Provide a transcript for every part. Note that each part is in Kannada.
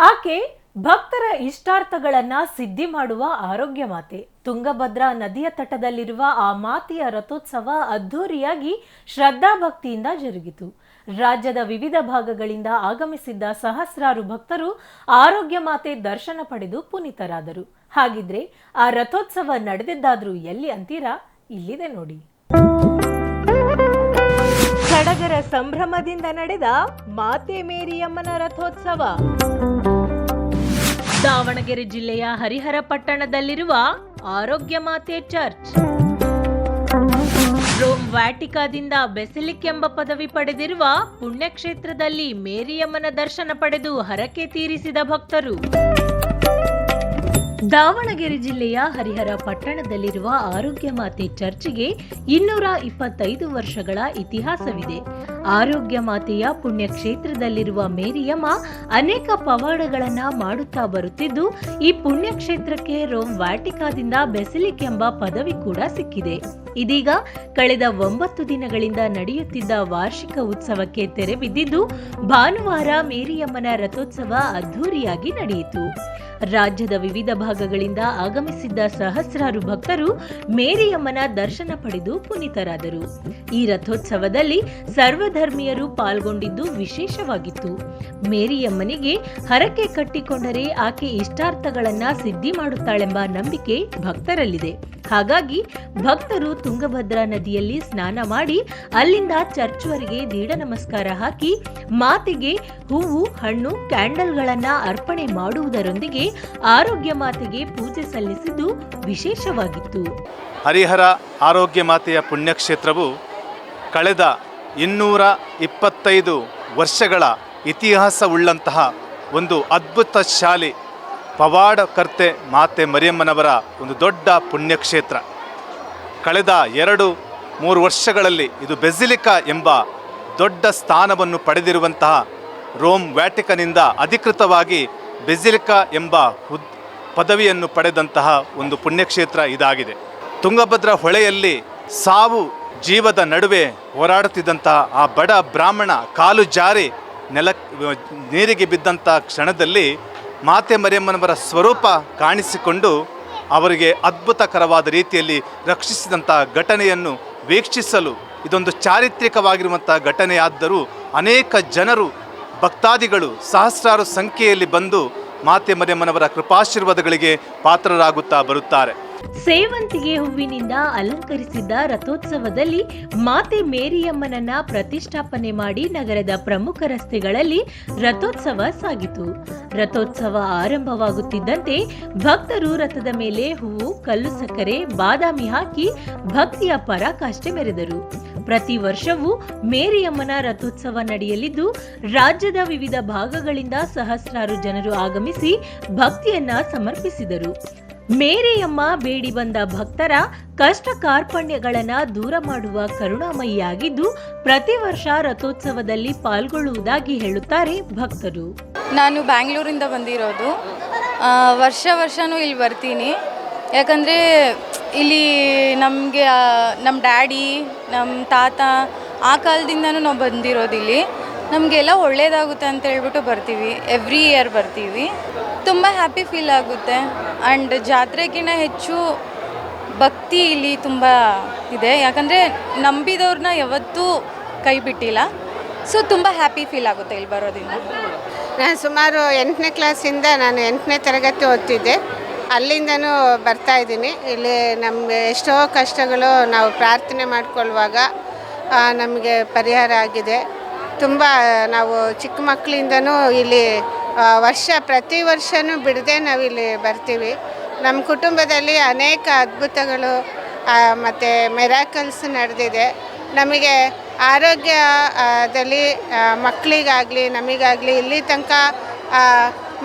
ಆಕೆ ಭಕ್ತರ ಇಷ್ಟಾರ್ಥಗಳನ್ನ ಸಿದ್ಧಿ ಮಾಡುವ ಆರೋಗ್ಯ ಮಾತೆ. ತುಂಗಭದ್ರಾ ನದಿಯ ತಟದಲ್ಲಿರುವ ಆ ಮಾತೆಯ ರಥೋತ್ಸವ ಅದ್ಧೂರಿಯಾಗಿ ಶ್ರದ್ಧಾಭಕ್ತಿಯಿಂದ ಜರುಗಿತು. ರಾಜ್ಯದ ವಿವಿಧ ಭಾಗಗಳಿಂದ ಆಗಮಿಸಿದ್ದ ಸಹಸ್ರಾರು ಭಕ್ತರು ಆರೋಗ್ಯ ಮಾತೆ ದರ್ಶನ ಪಡೆದು ಪುನೀತರಾದರು. ಹಾಗಿದ್ರೆ ಆ ರಥೋತ್ಸವ ನಡೆದಿದ್ದಾದ್ರೂ ಎಲ್ಲಿ ಅಂತೀರಾ? ಇಲ್ಲಿದೆ ನೋಡಿ. ಸಡಗರ ಸಂಭ್ರಮದಿಂದ ನಡೆದ ಮಾತೆ ಮೇರಿಯಮ್ಮನ ರಥೋತ್ಸವ. ದಾವಣಗೆರೆ ಜಿಲ್ಲೆಯ ಹರಿಹರ ಪಟ್ಟಣದಲ್ಲಿರುವ ಆರೋಗ್ಯ ಮಾತೆ ಚರ್ಚ್. ರೋಮ್ ವ್ಯಾಟಿಕಾದಿಂದ ಬೆಸಿಲಿಕ್ ಎಂಬ ಪದವಿ ಪಡೆದಿರುವ ಪುಣ್ಯಕ್ಷೇತ್ರದಲ್ಲಿ ಮೇರಿಯಮ್ಮನ ದರ್ಶನ ಪಡೆದು ಹರಕೆ ತೀರಿಸಿದ ಭಕ್ತರು. ದಾವಣಗೆರೆ ಜಿಲ್ಲೆಯ ಹರಿಹರ ಪಟ್ಟಣದಲ್ಲಿರುವ ಆರೋಗ್ಯ ಮಾತೆ ಚರ್ಚ್ಗೆ ಇನ್ನೂರ ಇಪ್ಪತ್ತೈದು ವರ್ಷಗಳ ಇತಿಹಾಸವಿದೆ. ಆರೋಗ್ಯ ಮಾತೆಯ ಪುಣ್ಯಕ್ಷೇತ್ರದಲ್ಲಿರುವ ಮೇರಿಯಮ್ಮ ಅನೇಕ ಪವಾಡಗಳನ್ನು ಮಾಡುತ್ತಾ ಬರುತ್ತಿದ್ದು, ಈ ಪುಣ್ಯಕ್ಷೇತ್ರಕ್ಕೆ ರೋಮ್ ವ್ಯಾಟಿಕಾದಿಂದ ಬೆಸಿಲಿಕ್ ಎಂಬ ಪದವಿ ಕೂಡ ಸಿಕ್ಕಿದೆ. ಇದೀಗ ಕಳೆದ ಒಂಬತ್ತು ದಿನಗಳಿಂದ ನಡೆಯುತ್ತಿದ್ದ ವಾರ್ಷಿಕ ಉತ್ಸವಕ್ಕೆ ತೆರೆ ಬಿದ್ದಿದ್ದು, ಭಾನುವಾರ ಮೇರಿಯಮ್ಮನ ರಥೋತ್ಸವ ಅದ್ಧೂರಿಯಾಗಿ ನಡೆಯಿತು. ರಾಜ್ಯದ ವಿವಿಧ ಭಾಗಗಳಿಂದ ಆಗಮಿಸಿದ್ದ ಸಹಸ್ರಾರು ಭಕ್ತರು ಮೇರಿಯಮ್ಮನ ದರ್ಶನ ಪಡೆದು ಪುನೀತರಾದರು. ಈ ರಥೋತ್ಸವದಲ್ಲಿ ಸರ್ವಧರ್ಮೀಯರು ಪಾಲ್ಗೊಂಡಿದ್ದು ವಿಶೇಷವಾಗಿತ್ತು. ಮೇರಿಯಮ್ಮನಿಗೆ ಹರಕೆ ಕಟ್ಟಿಕೊಂಡರೆ ಆಕೆ ಇಷ್ಟಾರ್ಥಗಳನ್ನ ಸಿದ್ಧಿ ಮಾಡುತ್ತಾಳೆಂಬ ನಂಬಿಕೆ ಭಕ್ತರಲ್ಲಿದೆ. ಹಾಗಾಗಿ ಭಕ್ತರು ತುಂಗಭದ್ರಾ ನದಿಯಲ್ಲಿ ಸ್ನಾನ ಮಾಡಿ ಅಲ್ಲಿಂದ ಚರ್ಚ್ವರೆಗೆ ದೀಡ ನಮಸ್ಕಾರ ಹಾಕಿ ಮಾತೆಗೆ ಹೂವು, ಹಣ್ಣು, ಕ್ಯಾಂಡಲ್ಗಳನ್ನ ಅರ್ಪಣೆ ಮಾಡುವುದರೊಂದಿಗೆ ಆರೋಗ್ಯ ಮಾತೆಗೆ ಪೂಜೆ ಸಲ್ಲಿಸಿದ್ದು ವಿಶೇಷವಾಗಿತ್ತು. ಹರಿಹರ ಆರೋಗ್ಯ ಮಾತೆಯ ಪುಣ್ಯಕ್ಷೇತ್ರವು ಕಳೆದ ಇನ್ನೂರ ಇಪ್ಪತ್ತೈದು ವರ್ಷಗಳ ಇತಿಹಾಸವುಳ್ಳಂತಹ ಒಂದು ಅದ್ಭುತ ಶಾಲೆ ಪವಾಡಕರ್ತೆ ಮಾತೆ ಮರಿಯಮ್ಮನವರ ಒಂದು ದೊಡ್ಡ ಪುಣ್ಯಕ್ಷೇತ್ರ. ಕಳೆದ ಎರಡು, ಮೂರು ವರ್ಷಗಳಲ್ಲಿ ಇದು ಬೆಸಿಲಿಕಾ ಎಂಬ ದೊಡ್ಡ ಸ್ಥಾನವನ್ನು ಪಡೆದಿರುವಂತಹ ರೋಮ್ ವ್ಯಾಟಿಕನಿಂದ ಅಧಿಕೃತವಾಗಿ ಬೆಸಿಲಿಕಾ ಎಂಬ ಹುದ್, ಪದವಿಯನ್ನು ಪಡೆದಂತಹ ಒಂದು ಪುಣ್ಯಕ್ಷೇತ್ರ ಇದಾಗಿದೆ. ತುಂಗಭದ್ರಾ ಹೊಳೆಯಲ್ಲಿ ಸಾವು ಜೀವದ ನಡುವೆ ಹೋರಾಡುತ್ತಿದ್ದಂತಹ ಆ ಬಡ ಬ್ರಾಹ್ಮಣ ಕಾಲು ಜಾರಿ ನೆಲ ನೀರಿಗೆ ಬಿದ್ದಂಥ ಕ್ಷಣದಲ್ಲಿ ಮಾತೆ ಮರಿಯಮ್ಮನವರ ಸ್ವರೂಪ ಕಾಣಿಸಿಕೊಂಡು ಅವರಿಗೆ ಅದ್ಭುತಕರವಾದ ರೀತಿಯಲ್ಲಿ ರಕ್ಷಿಸಿದಂಥ ಘಟನೆಯನ್ನು ವೀಕ್ಷಿಸಲು ಇದೊಂದು ಚಾರಿತ್ರಿಕವಾಗಿರುವಂಥ ಘಟನೆಯಾದ್ದರೂ ಅನೇಕ ಜನರು, ಭಕ್ತಾದಿಗಳು ಸಹಸ್ರಾರು ಸಂಖ್ಯೆಯಲ್ಲಿ ಬಂದು ಮಾತೆ ಮರಿಯಮ್ಮನವರ ಕೃಪಾಶೀರ್ವಾದಗಳಿಗೆ ಪಾತ್ರರಾಗುತ್ತಾ ಬರುತ್ತಾರೆ. ಸೇವಂತಿಗೆ ಹೂವಿನಿಂದ ಅಲಂಕರಿಸಿದ್ದ ರಥೋತ್ಸವದಲ್ಲಿ ಮಾತೆ ಮೇರಿಯಮ್ಮನನ್ನ ಪ್ರತಿಷ್ಠಾಪನೆ ಮಾಡಿ ನಗರದ ಪ್ರಮುಖ ರಸ್ತೆಗಳಲ್ಲಿ ರಥೋತ್ಸವ ಸಾಗಿತು. ರಥೋತ್ಸವ ಆರಂಭವಾಗುತ್ತಿದ್ದಂತೆ ಭಕ್ತರು ರಥದ ಮೇಲೆ ಹೂವು, ಕಲ್ಲು ಸಕ್ಕರೆ, ಬಾದಾಮಿ ಹಾಕಿ ಭಕ್ತಿಯ ಪರಾಕಾಷ್ಠೆ ಮೆರೆದರು. ಪ್ರತಿ ವರ್ಷವೂ ಮೇರಿಯಮ್ಮನ ರಥೋತ್ಸವ ನಡೆಯಲಿದ್ದು, ರಾಜ್ಯದ ವಿವಿಧ ಭಾಗಗಳಿಂದ ಸಹಸ್ರಾರು ಜನರು ಆಗಮಿಸಿ ಭಕ್ತಿಯನ್ನ ಸಮರ್ಪಿಸಿದರು. ಮೇರಿಯಮ್ಮ ಬೇಡಿ ಬಂದ ಭಕ್ತರ ಕಷ್ಟ ಕಾರ್ಪಣ್ಯಗಳನ್ನು ದೂರ ಮಾಡುವ ಕರುಣಾಮಯಿಯಾಗಿದ್ದು ಪ್ರತಿ ವರ್ಷ ರಥೋತ್ಸವದಲ್ಲಿ ಪಾಲ್ಗೊಳ್ಳುವುದಾಗಿ ಹೇಳುತ್ತಾರೆ ಭಕ್ತರು. ನಾನು ಬ್ಯಾಂಗ್ಳೂರಿಂದ ಬಂದಿರೋದು. ವರ್ಷ ವರ್ಷವೂ ಇಲ್ಲಿ ಬರ್ತೀನಿ. ಯಾಕಂದರೆ ಇಲ್ಲಿ ನಮಗೆ ನಮ್ಮ ಡ್ಯಾಡಿ ನಮ್ಮ ತಾತ ಆ ಕಾಲದಿಂದನೂ ನಾವು ಬಂದಿರೋದು ಇಲ್ಲಿ. ನಮಗೆಲ್ಲ ಒಳ್ಳೇದಾಗುತ್ತೆ ಅಂತ ಹೇಳ್ಬಿಟ್ಟು ಬರ್ತೀವಿ. ಎವ್ರಿ ಇಯರ್ ಬರ್ತೀವಿ. ತುಂಬ ಹ್ಯಾಪಿ ಫೀಲ್ ಆಗುತ್ತೆ. ಆ್ಯಂಡ್ ಜಾತ್ರೆಗಿಂತ ಹೆಚ್ಚು ಭಕ್ತಿ ಇಲ್ಲಿ ತುಂಬ ಇದೆ. ಯಾಕಂದರೆ ನಂಬಿದವ್ರನ್ನ ಯಾವತ್ತೂ ಕೈ ಬಿಟ್ಟಿಲ್ಲ. ಸೊ ತುಂಬ ಹ್ಯಾಪಿ ಫೀಲ್ ಆಗುತ್ತೆ ಇಲ್ಲಿ ಬರೋದ್ರಿಂದ ನಾನು ಸುಮಾರು ಎಂಟನೇ ಕ್ಲಾಸಿಂದ ನಾನು ಎಂಟನೇ ತರಗತಿ ಓದ್ತಿದ್ದೆ. ಅಲ್ಲಿಂದನೂ ಬರ್ತಾ ಇದ್ದೀನಿ. ಇಲ್ಲಿ ನಮಗೆ ಎಷ್ಟೋ ಕಷ್ಟಗಳು ನಾವು ಪ್ರಾರ್ಥನೆ ಮಾಡಿಕೊಳ್ಳುವಾಗ ನಮಗೆ ಪರಿಹಾರ ಆಗಿದೆ. ತುಂಬ, ನಾವು ಚಿಕ್ಕ ಮಕ್ಕಳಿಂದನೂ ಇಲ್ಲಿ ವರ್ಷ, ಪ್ರತಿ ವರ್ಷವೂ ಬಿಡದೆ ನಾವಿಲ್ಲಿ ಬರ್ತೀವಿ. ನಮ್ಮ ಕುಟುಂಬದಲ್ಲಿ ಅನೇಕ ಅದ್ಭುತಗಳು ಮತ್ತು ಮೆರಾಕಲ್ಸ್ ನಡೆದಿದೆ. ನಮಗೆ ಆರೋಗ್ಯದಲ್ಲಿ ಮಕ್ಕಳಿಗಾಗಲಿ, ನಮಗಾಗಲಿ ಇಲ್ಲಿ ತನಕ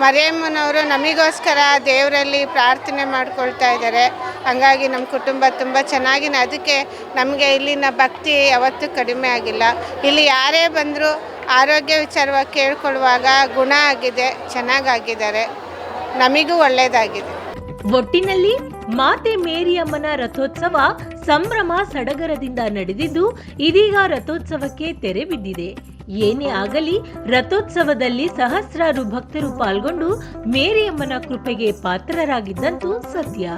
ಮರಿಯಮ್ಮನವರು ನಮಗೋಸ್ಕರ ದೇವರಲ್ಲಿ ಪ್ರಾರ್ಥನೆ ಮಾಡ್ಕೊಳ್ತಾ ಇದ್ದಾರೆ. ಹಾಗಾಗಿ ನಮ್ಮ ಕುಟುಂಬ ತುಂಬ ಚೆನ್ನಾಗಿದೆ. ಅದಕ್ಕೆ ನಮಗೆ ಇಲ್ಲಿನ ಭಕ್ತಿ ಯಾವತ್ತೂ ಕಡಿಮೆ ಆಗಿಲ್ಲ. ಇಲ್ಲಿ ಯಾರೇ ಬಂದರೂ ಆರೋಗ್ಯ ವಿಚಾರವಾಗಿ ಕೇಳ್ಕೊಳ್ಳುವಾಗ ಗುಣ ಆಗಿದೆ, ಚೆನ್ನಾಗಾಗಿದ್ದಾರೆ. ನಮಗೂ ಒಳ್ಳೆಯದಾಗಿದೆ. ಒಟ್ಟಿನಲ್ಲಿ ಮಾತೆ ಮೇರಿಯಮ್ಮನ ರಥೋತ್ಸವ ಸಂಭ್ರಮ ಸಡಗರದಿಂದ ನಡೆದಿದ್ದು ಇದೀಗ ರಥೋತ್ಸವಕ್ಕೆ ತೆರೆ ಬಿದ್ದಿದೆ. ಏನೇ ಆಗಲಿ ರಥೋತ್ಸವದಲ್ಲಿ ಸಹಸ್ರಾರು ಭಕ್ತರು ಪಾಲ್ಗೊಂಡು ಮೇರಿಯಮ್ಮನ ಕೃಪೆಗೆ ಪಾತ್ರರಾಗಿದ್ದಂತೂ ಸತ್ಯ.